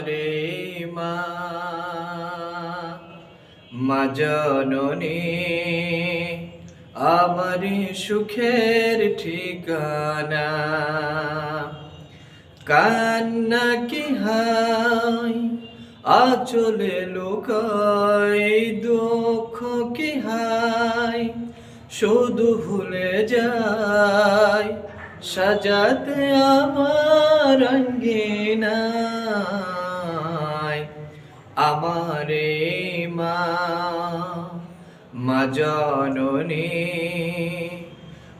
আমারে মা। জননী, আমারে সুখের ঠিকানা। কান্না কি হাই আচলে লোকাই দুঃখ কি হাই শুধু ভুলে যায়, সাজাতে আমার অঙ্গিনায় মা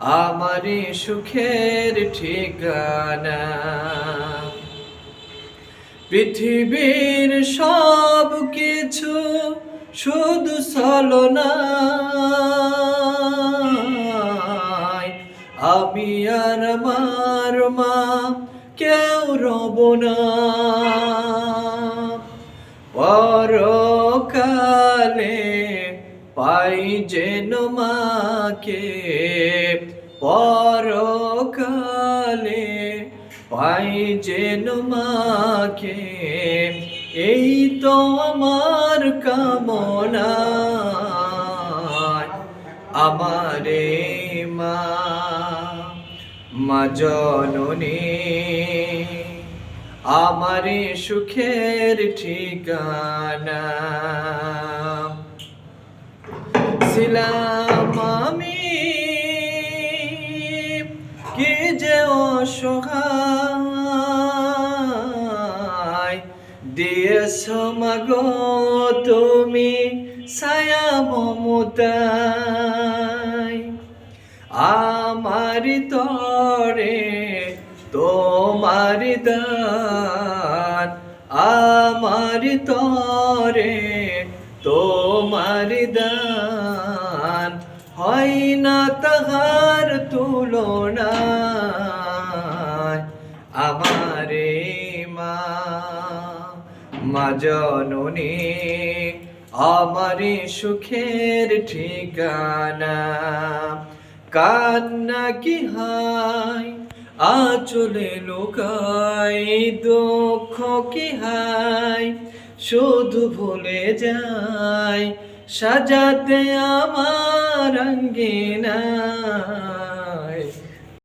আমারে সুখের ঠিকানা। পৃথিবীর সব কিছু শুধু ছলনা আমি আর আমার মা কেউ রব না। পাই যেন মাকে পরকালে, পাই যেন মাকে। এই তো আমার কামনা, আমারে মা জননী। আমারে সুখের ঠিকানা ছিলাম আমি, কি যে অসহায়। দিয়েছ মাগো তুমি ছায়া মমতায়। আমার তরে তোমার দান। আমার তরে তোমার দান। হয় না তাহার তুলনা আমারে মা জননী, আমারে সুখের ঠিকানা। কান্না কি হাই আচলে লোকাই দুঃখ কি হাই শুধু ভুলে যায়, সাজাতে আমার ರಂಗಿನ